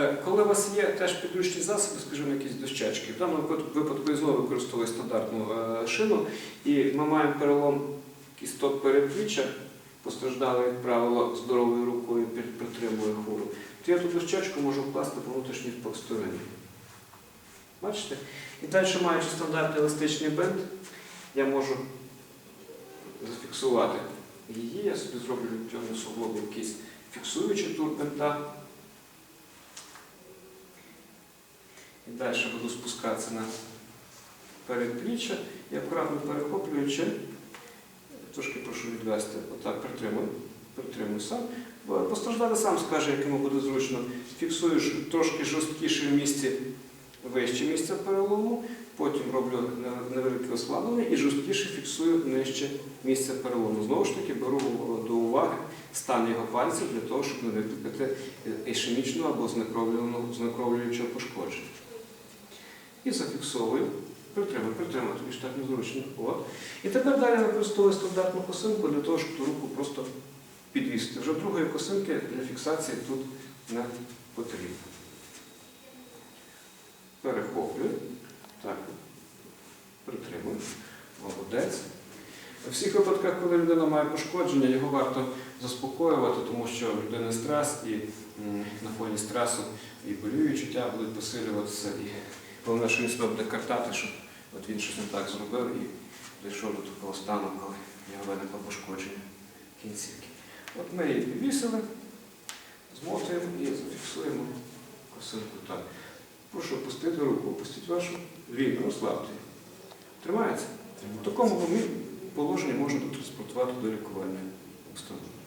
Е, Коли у вас є теж підручні засоби, скажімо, якісь дощечки, в даному випадку- я знову використовую стандартну е, шину, і ми маємо перелом кісток передпліччя, постраждали, як правило, здоровою рукою притримує хвору, то я ту дощечку можу вкласти по внутрішній стороні. Бачите? І далі, маючи стандартний еластичний бенд, я можу зафіксувати її, я собі зроблю в цьому якийсь фіксуючий тур бента. І далі буду спускатися на передпліччя і акуратно перехоплюючи, трошки прошу відвести, отак притримую, притримую сам. Бо Постраждати сам скаже, як йому буде зручно. Фіксую трошки жорсткіше в місці вище місця перелому, потім роблю невелике ослаблення і жорсткіше фіксую нижче місця перелому. Знову ж таки, беру до уваги стан його пальців для того, щоб не викликати ішемічного або знекровлюючого пошкодження. І зафіксовую. Притримую, притримую, тобі ж так незручно. От. І тепер далі використовую стандартну косинку для того, щоб ту руку просто підвісити. Вже другої косинки для фіксації тут не потрібно. Перехоплюю. Так. Притримую. Молодець. У всіх випадках, коли людина має пошкодження, його варто заспокоювати, тому що в людини стрес і на фоні стресу і болі відчуття будуть посилюватися. І головне, що він себе буде картати, що от він щось не так зробив і дійшов до такого стану, коли в нього виникло пошкодження кінцівки. От ми її підвісили, змотуємо і зафіксуємо косинку так. Прошу опустити руку, опустіть вашу вільно, розслабте. її. Тримається? В такому положенні можна транспортувати до лікувальної установи.